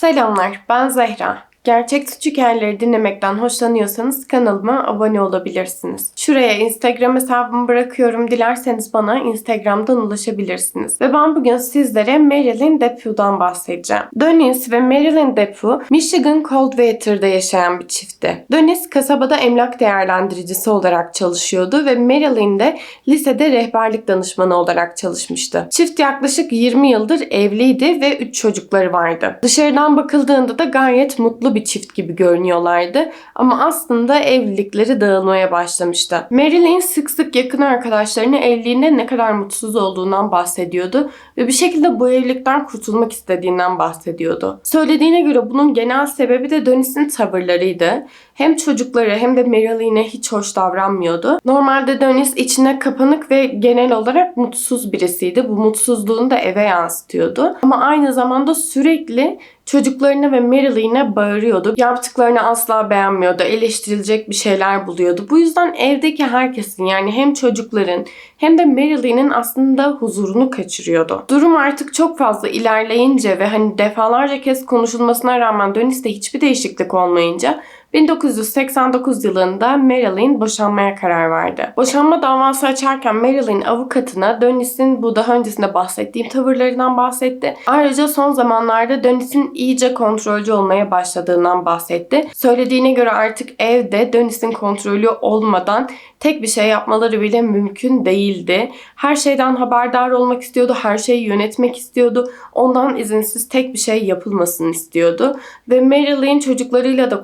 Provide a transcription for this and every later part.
Selamlar, ben Zehra. Gerçek suç hikayeleri dinlemekten hoşlanıyorsanız kanalıma abone olabilirsiniz. Şuraya Instagram hesabımı bırakıyorum. Dilerseniz bana Instagram'dan ulaşabilirsiniz. Ve ben bugün sizlere Marilyn Depu'dan bahsedeceğim. Dennis ve Marilyn Depu, Michigan Coldwater'da yaşayan bir çiftti. Dennis kasabada emlak değerlendiricisi olarak çalışıyordu ve Marilyn de lisede rehberlik danışmanı olarak çalışmıştı. Çift yaklaşık 20 yıldır evliydi ve 3 çocukları vardı. Dışarıdan bakıldığında da gayet mutlu bir çift gibi görünüyorlardı ama aslında evlilikleri dağılmaya başlamıştı. Marilyn sık sık yakın arkadaşlarına evliliğinde ne kadar mutsuz olduğundan bahsediyordu ve bir şekilde bu evlilikten kurtulmak istediğinden bahsediyordu. Söylediğine göre bunun genel sebebi de Dennis'in tavırlarıydı. Hem çocukları hem de Marilyn'e hiç hoş davranmıyordu. Normalde Dennis içine kapanık ve genel olarak mutsuz birisiydi. Bu mutsuzluğunu da eve yansıtıyordu. Ama aynı zamanda sürekli çocuklarına ve Marilyn'e bağırıyordu. Yaptıklarını asla beğenmiyordu. Eleştirilecek bir şeyler buluyordu. Bu yüzden evdeki herkesin yani hem çocukların hem de Marilyn'in aslında huzurunu kaçırıyordu. Durum artık çok fazla ilerleyince ve hani defalarca kez konuşulmasına rağmen Dennis'te hiçbir değişiklik olmayınca 1989 yılında Marilyn boşanmaya karar verdi. Boşanma davası açarken Marilyn avukatına Dennis'in bu daha öncesinde bahsettiğim tavırlarından bahsetti. Ayrıca son zamanlarda Dennis'in iyice kontrolcü olmaya başladığından bahsetti. Söylediğine göre artık evde Dennis'in kontrolü olmadan tek bir şey yapmaları bile mümkün değildi. Her şeyden haberdar olmak istiyordu, her şeyi yönetmek istiyordu. Ondan izinsiz tek bir şey yapılmasını istiyordu. Ve Marilyn çocuklarıyla da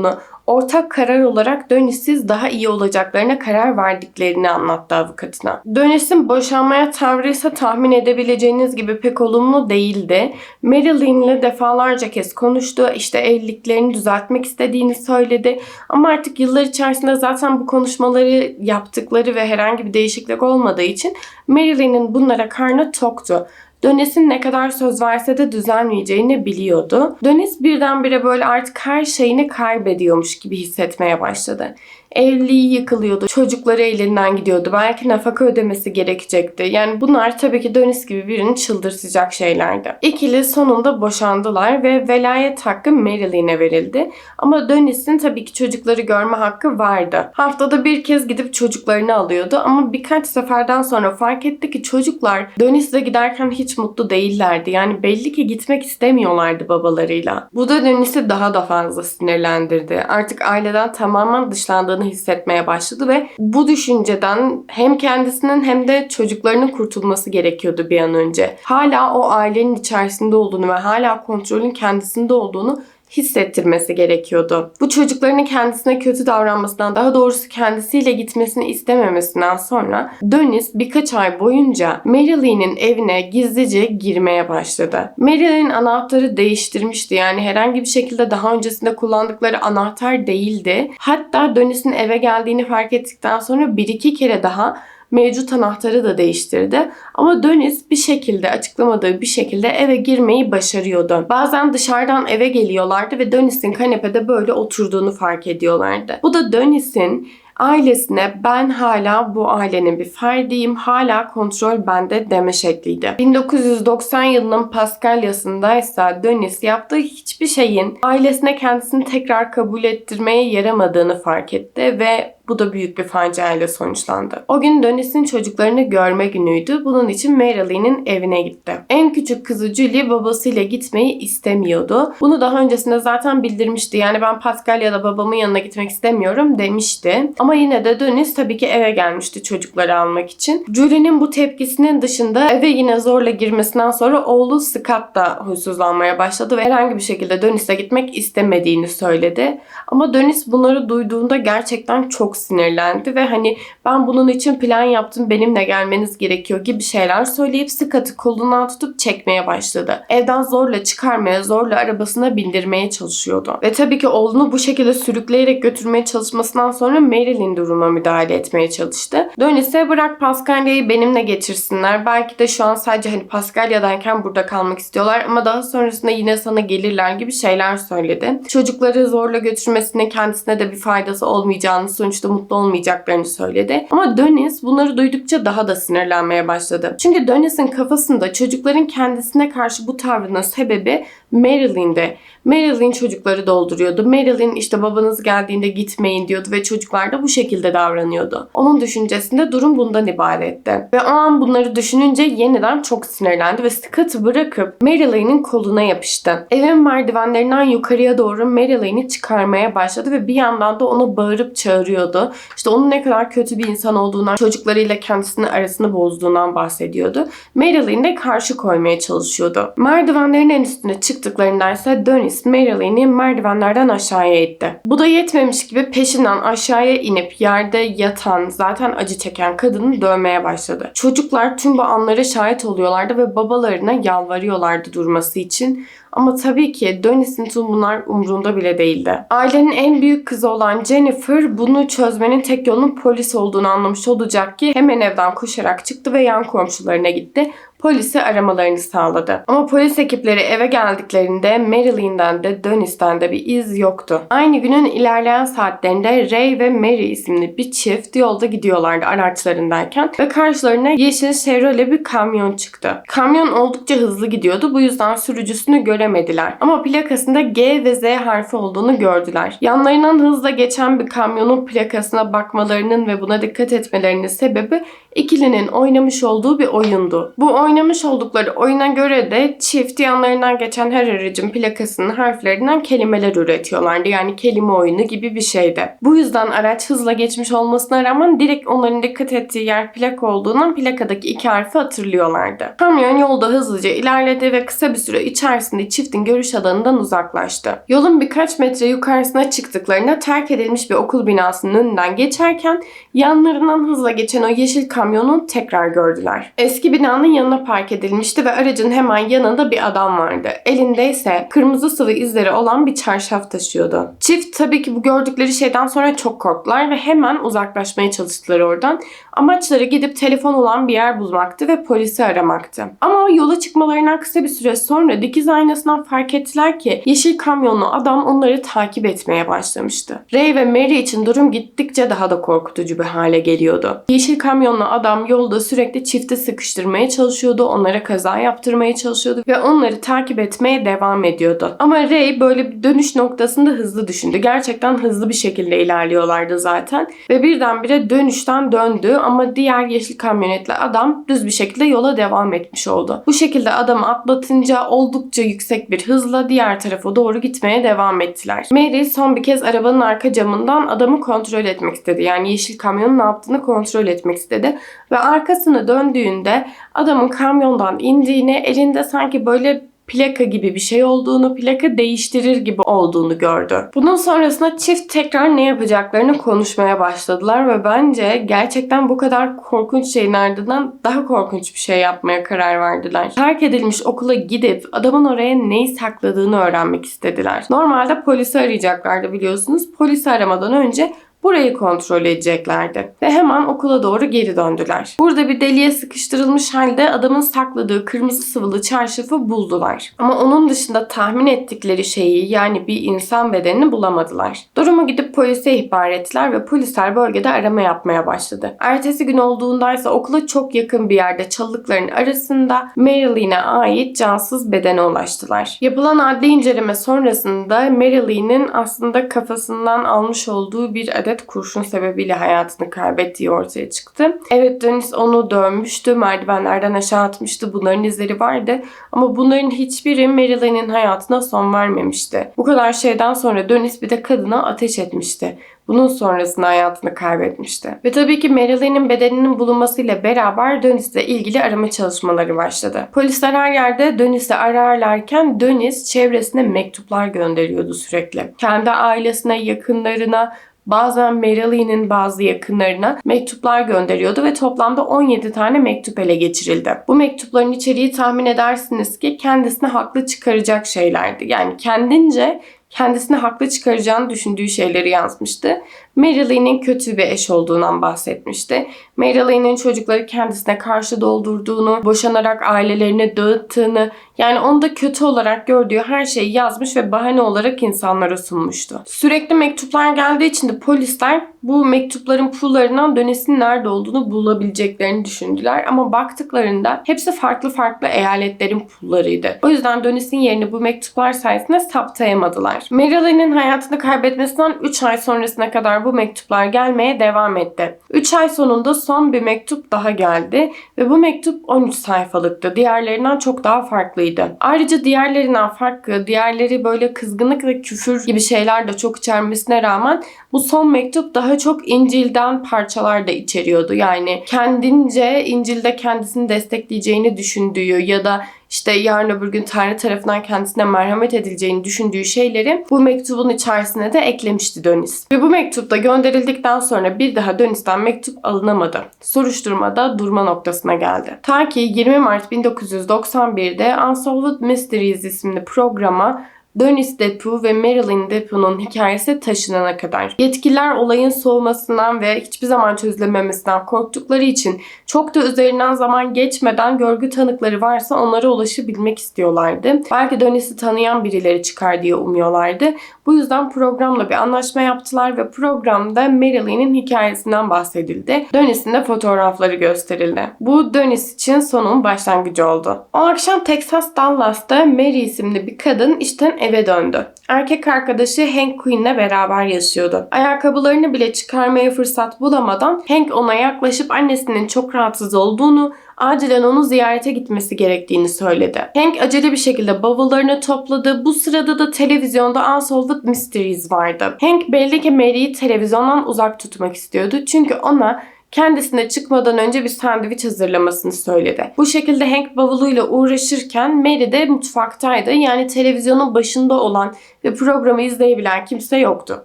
konuştuğunu, ortak karar olarak Dönüş'siz daha iyi olacaklarına karar verdiklerini anlattı avukatına. Dönüş'ün boşanmaya tavrı ise tahmin edebileceğiniz gibi pek olumlu değildi. Marilyn'le defalarca kez konuştu. İşte evliliklerini düzeltmek istediğini söyledi. Ama artık yıllar içerisinde zaten bu konuşmaları yaptıkları ve herhangi bir değişiklik olmadığı için Marilyn'in bunlara karnı toktu. Dönes'in ne kadar söz verse de düzelmeyeceğini biliyordu. Dönes birdenbire böyle artık her şeyini kaybediyormuş gibi hissetmeye başladı. Evliliği yıkılıyordu. Çocukları elinden gidiyordu. Belki nafaka ödemesi gerekecekti. Yani bunlar tabii ki Dönis gibi birini çıldırtacak şeylerdi. İkili sonunda boşandılar ve velayet hakkı Marilyn'e verildi. Ama Dönis'in tabii ki çocukları görme hakkı vardı. Haftada bir kez gidip çocuklarını alıyordu ama birkaç seferden sonra fark etti ki çocuklar Dönis'le giderken hiç mutlu değillerdi. Yani belli ki gitmek istemiyorlardı babalarıyla. Bu da Dönis'i daha da fazla sinirlendirdi. Artık aileden tamamen dışlandığını olmadığını hissetmeye başladı ve bu düşünceden hem kendisinin hem de çocuklarının kurtulması gerekiyordu bir an önce. Hala o ailenin içerisinde olduğunu ve hala kontrolün kendisinde olduğunu hissettirmesi gerekiyordu. Bu çocuklarının kendisine kötü davranmasından, daha doğrusu kendisiyle gitmesini istememesinden sonra Dennis birkaç ay boyunca Marilyn'in evine gizlice girmeye başladı. Marilyn anahtarı değiştirmişti. Yani herhangi bir şekilde daha öncesinde kullandıkları anahtar değildi. Hatta Dennis'in eve geldiğini fark ettikten sonra bir iki kere daha mevcut anahtarı da değiştirdi. Ama Döniz bir şekilde açıklamadığı bir şekilde eve girmeyi başarıyordu. Bazen dışarıdan eve geliyorlardı ve Döniz'in kanepede böyle oturduğunu fark ediyorlardı. Bu da Döniz'in ailesine ben hala bu ailenin bir ferdiyim, hala kontrol bende deme şekliydi. 1990 yılının Paskalya'sında ise Dönis yaptığı hiçbir şeyin ailesine kendisini tekrar kabul ettirmeye yaramadığını fark etti ve bu da büyük bir faciayla sonuçlandı. O gün Dönis'in çocuklarını görme günüydü. Bunun için Marilyn'in evine gitti. En küçük kızı Julie babasıyla gitmeyi istemiyordu. Bunu daha öncesinde zaten bildirmişti. Yani ben Pascal ya da babamın yanına gitmek istemiyorum demişti. Ama yine de Dönis tabii ki eve gelmişti çocukları almak için. Julie'nin bu tepkisinin dışında eve yine zorla girmesinden sonra oğlu Scott da huysuzlanmaya başladı ve herhangi bir şekilde Dönis'e gitmek istemediğini söyledi. Ama Dönis bunları duyduğunda gerçekten çok sinirlendi ve hani ben bunun için plan yaptım benimle gelmeniz gerekiyor gibi şeyler söyleyip Scott'ı kolundan tutup çekmeye başladı. Evden zorla çıkarmaya, zorla arabasına bindirmeye çalışıyordu. Ve tabii ki oğlunu bu şekilde sürükleyerek götürmeye çalışmasından sonra Marilyn duruma müdahale etmeye çalıştı. Dönüşse bırak Paskalya'yı benimle geçirsinler. Belki de şu an sadece hani Paskalya'dayken burada kalmak istiyorlar ama daha sonrasında yine sana gelirler gibi şeyler söyledi. Çocukları zorla götürmesine kendisine de bir faydası olmayacağını sonuçta mutlu olmayacaklarını söyledi. Ama Dönis bunları duydukça daha da sinirlenmeye başladı. Çünkü Dönis'in kafasında çocukların kendisine karşı bu tavrının sebebi Marilyn de Marilyn çocukları dolduruyordu. Marilyn işte babanız geldiğinde gitmeyin diyordu ve çocuklar da bu şekilde davranıyordu. Onun düşüncesinde durum bundan ibaretti. Ve o an bunları düşününce yeniden çok sinirlendi ve Scott'ı bırakıp Marilyn'in koluna yapıştı. Evin merdivenlerinden yukarıya doğru Marilyn'i çıkarmaya başladı ve bir yandan da ona bağırıp çağırıyordu. İşte onun ne kadar kötü bir insan olduğundan, çocuklarıyla kendisini arasını bozduğundan bahsediyordu. Marilyn de karşı koymaya çalışıyordu. Merdivenlerin en üstüne çıktıklarında ise Marilyn'i merdivenlerden aşağıya itti. Bu da yetmemiş gibi peşinden aşağıya inip yerde yatan, zaten acı çeken kadını dövmeye başladı. Çocuklar tüm bu anlara şahit oluyorlardı ve babalarına yalvarıyorlardı durması için. Ama tabii ki Dennis'in tüm bunlar umrunda bile değildi. Ailenin en büyük kızı olan Jennifer bunu çözmenin tek yolunun polis olduğunu anlamış olacak ki hemen evden koşarak çıktı ve yan komşularına gitti polisi aramalarını sağladı. Ama polis ekipleri eve geldiklerinde Marilyn'den de Dennis'ten de bir iz yoktu. Aynı günün ilerleyen saatlerinde Ray ve Mary isimli bir çift yolda gidiyorlardı araçlarındayken ve karşılarına yeşil Chevrolet bir kamyon çıktı. Kamyon oldukça hızlı gidiyordu bu yüzden sürücüsünü göremediler. Ama plakasında G ve Z harfi olduğunu gördüler. Yanlarından hızla geçen bir kamyonun plakasına bakmalarının ve buna dikkat etmelerinin sebebi ikilinin oynamış olduğu bir oyundu. Bu oynamış oldukları oyuna göre de çift yanlarından geçen her aracın plakasının harflerinden kelimeler üretiyorlardı. Yani kelime oyunu gibi bir şeydi. Bu yüzden araç hızla geçmiş olmasına rağmen direkt onların dikkat ettiği yer plak olduğundan plakadaki iki harfi hatırlıyorlardı. Kamyon yolda hızlıca ilerledi ve kısa bir süre içerisinde çiftin görüş alanından uzaklaştı. Yolun birkaç metre yukarısına çıktıklarında terk edilmiş bir okul binasının önünden geçerken yanlarından hızla geçen o yeşil kamyonu tekrar gördüler. Eski binanın yanına park edilmişti ve aracın hemen yanında bir adam vardı. Elinde ise kırmızı sıvı izleri olan bir çarşaf taşıyordu. Çift tabii ki bu gördükleri şeyden sonra çok korktular ve hemen uzaklaşmaya çalıştılar oradan. Amaçları gidip telefon olan bir yer bulmaktı ve polisi aramaktı. Ama yola çıkmalarından kısa bir süre sonra dikiz aynasından fark ettiler ki yeşil kamyonlu adam onları takip etmeye başlamıştı. Ray ve Mary için durum gittikçe daha da korkutucu bir hale geliyordu. Yeşil kamyonlu adam yolda sürekli çifti sıkıştırmaya çalışıyordu, onlara kaza yaptırmaya çalışıyordu ve onları takip etmeye devam ediyordu. Ama Ray böyle bir dönüş noktasında hızlı düşündü. Gerçekten hızlı bir şekilde ilerliyorlardı zaten ve birdenbire dönüşten döndü ama diğer yeşil kamyonetli adam düz bir şekilde yola devam etmiş oldu. Bu şekilde adamı atlatınca oldukça yüksek bir hızla diğer tarafa doğru gitmeye devam ettiler. Mary son bir kez arabanın arka camından adamı kontrol etmek istedi. Yani yeşil kamyonun ne yaptığını kontrol etmek istedi. Ve arkasını döndüğünde adamın kamyondan indiğini, elinde sanki böyle plaka gibi bir şey olduğunu, plaka değiştirir gibi olduğunu gördü. Bunun sonrasında çift tekrar ne yapacaklarını konuşmaya başladılar ve bence gerçekten bu kadar korkunç şeyin ardından daha korkunç bir şey yapmaya karar verdiler. Terk edilmiş okula gidip adamın oraya neyi sakladığını öğrenmek istediler. Normalde polisi arayacaklardı biliyorsunuz. Polisi aramadan önce Burayı kontrol edeceklerdi ve hemen okula doğru geri döndüler. Burada bir deliğe sıkıştırılmış halde adamın sakladığı kırmızı sıvılı çarşafı buldular. Ama onun dışında tahmin ettikleri şeyi yani bir insan bedenini bulamadılar. Durumu gidip polise ihbar ettiler ve polisler bölgede arama yapmaya başladı. Ertesi gün olduğunda ise okula çok yakın bir yerde çalılıkların arasında Marilyn'e ait cansız bedene ulaştılar. Yapılan adli inceleme sonrasında Marilyn'in aslında kafasından almış olduğu bir adet adet kurşun sebebiyle hayatını kaybettiği ortaya çıktı. Evet Deniz onu dövmüştü, merdivenlerden aşağı atmıştı. Bunların izleri vardı ama bunların hiçbiri Marilyn'in hayatına son vermemişti. Bu kadar şeyden sonra Deniz bir de kadına ateş etmişti. Bunun sonrasında hayatını kaybetmişti. Ve tabii ki Marilyn'in bedeninin bulunmasıyla beraber Dönis'le ilgili arama çalışmaları başladı. Polisler her yerde Dönis'i ararlarken Dönis çevresine mektuplar gönderiyordu sürekli. Kendi ailesine, yakınlarına, bazen Marilyn'in bazı yakınlarına mektuplar gönderiyordu ve toplamda 17 tane mektup ele geçirildi. Bu mektupların içeriği tahmin edersiniz ki kendisine haklı çıkaracak şeylerdi. Yani kendince kendisini haklı çıkaracağını düşündüğü şeyleri yazmıştı. Marilyn'in kötü bir eş olduğundan bahsetmişti. Marilyn'in çocukları kendisine karşı doldurduğunu, boşanarak ailelerine dağıttığını, yani onu da kötü olarak gördüğü her şeyi yazmış ve bahane olarak insanlara sunmuştu. Sürekli mektuplar geldiği için de polisler bu mektupların pullarından Dönes'in nerede olduğunu bulabileceklerini düşündüler. Ama baktıklarında hepsi farklı farklı eyaletlerin pullarıydı. O yüzden Dönes'in yerini bu mektuplar sayesinde saptayamadılar. Marilyn'in hayatını kaybetmesinden 3 ay sonrasına kadar bu mektuplar gelmeye devam etti. 3 ay sonunda son bir mektup daha geldi ve bu mektup 13 sayfalıktı. Diğerlerinden çok daha farklıydı. Ayrıca diğerlerinden farklı, diğerleri böyle kızgınlık ve küfür gibi şeyler de çok içermesine rağmen bu son mektup daha çok İncil'den parçalar da içeriyordu. Yani kendince İncil'de kendisini destekleyeceğini düşündüğü ya da işte yarın öbür gün Tanrı tarafından kendisine merhamet edileceğini düşündüğü şeyleri bu mektubun içerisine de eklemişti Dönis. Ve bu mektupta gönderildikten sonra bir daha Dönis'ten mektup alınamadı. Soruşturmada durma noktasına geldi. Ta ki 20 Mart 1991'de Unsolved Mysteries isimli programa Dennis Depu ve Marilyn Depu'nun hikayesi taşınana kadar. Yetkililer olayın soğumasından ve hiçbir zaman çözülememesinden korktukları için çok da üzerinden zaman geçmeden görgü tanıkları varsa onlara ulaşabilmek istiyorlardı. Belki Dennis'i tanıyan birileri çıkar diye umuyorlardı. Bu yüzden programla bir anlaşma yaptılar ve programda Marilyn'in hikayesinden bahsedildi. Dennis'in de fotoğrafları gösterildi. Bu Dennis için sonun başlangıcı oldu. O akşam Texas Dallas'ta Mary isimli bir kadın işten eve döndü. Erkek arkadaşı Hank Quinn'le beraber yaşıyordu. Ayakkabılarını bile çıkarmaya fırsat bulamadan Hank ona yaklaşıp annesinin çok rahatsız olduğunu, acilen onu ziyarete gitmesi gerektiğini söyledi. Hank acele bir şekilde bavullarını topladı. Bu sırada da televizyonda Unsolved Mysteries vardı. Hank belli ki Mary'i televizyondan uzak tutmak istiyordu. Çünkü ona kendisine çıkmadan önce bir sandviç hazırlamasını söyledi. Bu şekilde Hank bavuluyla uğraşırken Mary de mutfaktaydı. Yani televizyonun başında olan ve programı izleyebilen kimse yoktu.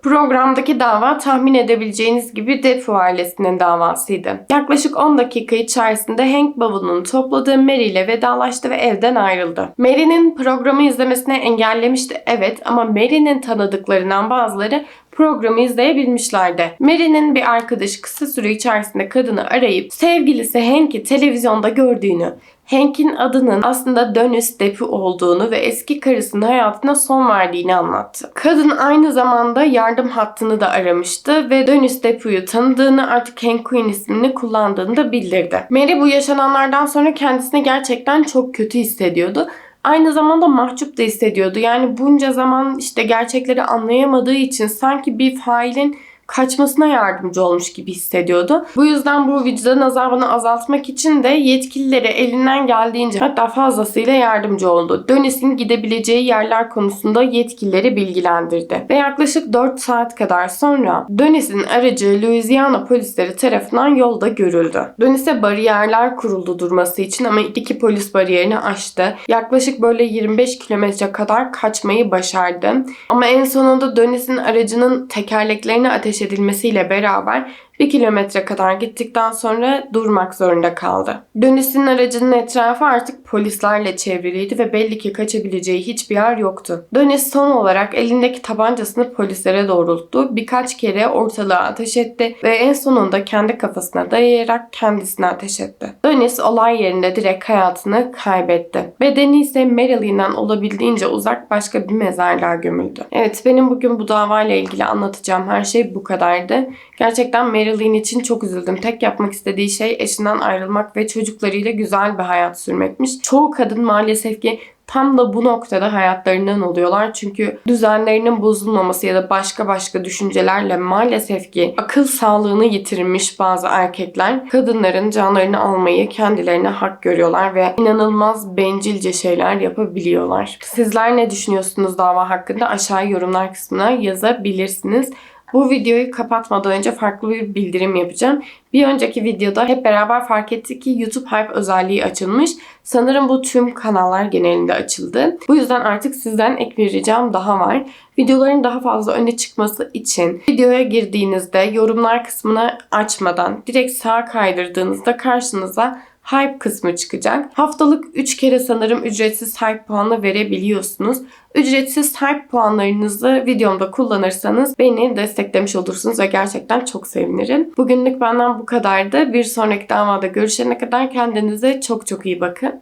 Programdaki dava tahmin edebileceğiniz gibi Depp ailesinin davasıydı. Yaklaşık 10 dakika içerisinde Hank bavulunu topladığı Mary ile vedalaştı ve evden ayrıldı. Mary'nin programı izlemesine engellemişti evet ama Mary'nin tanıdıklarından bazıları programı izleyebilmişlerdi. Mary'nin bir arkadaşı kısa süre içerisinde kadını arayıp sevgilisi Hank'i televizyonda gördüğünü, Hank'in adının aslında Dönüs Depi olduğunu ve eski karısının hayatına son verdiğini anlattı. Kadın aynı zamanda yardım hattını da aramıştı ve Dönüs Depi'yi tanıdığını artık Hank Quinn ismini kullandığını da bildirdi. Mary bu yaşananlardan sonra kendisini gerçekten çok kötü hissediyordu aynı zamanda mahcup da hissediyordu. Yani bunca zaman işte gerçekleri anlayamadığı için sanki bir failin kaçmasına yardımcı olmuş gibi hissediyordu. Bu yüzden bu vicdan azabını azaltmak için de yetkililere elinden geldiğince hatta fazlasıyla yardımcı oldu. Dönes'in gidebileceği yerler konusunda yetkilileri bilgilendirdi. Ve yaklaşık 4 saat kadar sonra Dönes'in aracı Louisiana polisleri tarafından yolda görüldü. Dönes'e bariyerler kuruldu durması için ama iki polis bariyerini aştı. Yaklaşık böyle 25 kilometre kadar kaçmayı başardı. Ama en sonunda Dönes'in aracının tekerleklerini ateş ateş edilmesiyle beraber bir kilometre kadar gittikten sonra durmak zorunda kaldı. Dönüşün aracının etrafı artık polislerle çevriliydi ve belli ki kaçabileceği hiçbir yer yoktu. Dönüş son olarak elindeki tabancasını polislere doğrulttu. Birkaç kere ortalığa ateş etti ve en sonunda kendi kafasına dayayarak kendisine ateş etti. Dönüş olay yerinde direkt hayatını kaybetti. Bedeni ise Marilyn'den olabildiğince uzak başka bir mezarlığa gömüldü. Evet benim bugün bu davayla ilgili anlatacağım her şey bu kadardı. Gerçekten Marilyn Marilyn için çok üzüldüm. Tek yapmak istediği şey eşinden ayrılmak ve çocuklarıyla güzel bir hayat sürmekmiş. Çoğu kadın maalesef ki tam da bu noktada hayatlarından oluyorlar. Çünkü düzenlerinin bozulmaması ya da başka başka düşüncelerle maalesef ki akıl sağlığını yitirmiş bazı erkekler kadınların canlarını almayı kendilerine hak görüyorlar ve inanılmaz bencilce şeyler yapabiliyorlar. Sizler ne düşünüyorsunuz dava hakkında? Aşağı yorumlar kısmına yazabilirsiniz. Bu videoyu kapatmadan önce farklı bir bildirim yapacağım. Bir önceki videoda hep beraber fark ettik ki YouTube Hype özelliği açılmış. Sanırım bu tüm kanallar genelinde açıldı. Bu yüzden artık sizden ek bir ricam daha var. Videoların daha fazla öne çıkması için videoya girdiğinizde yorumlar kısmını açmadan direkt sağa kaydırdığınızda karşınıza Hype kısmı çıkacak. Haftalık 3 kere sanırım ücretsiz Hype puanı verebiliyorsunuz. Ücretsiz Hype puanlarınızı videomda kullanırsanız beni desteklemiş olursunuz ve gerçekten çok sevinirim. Bugünlük benden bu kadardı. Bir sonraki davada görüşene kadar kendinize çok çok iyi bakın.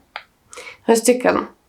Hoşçakalın.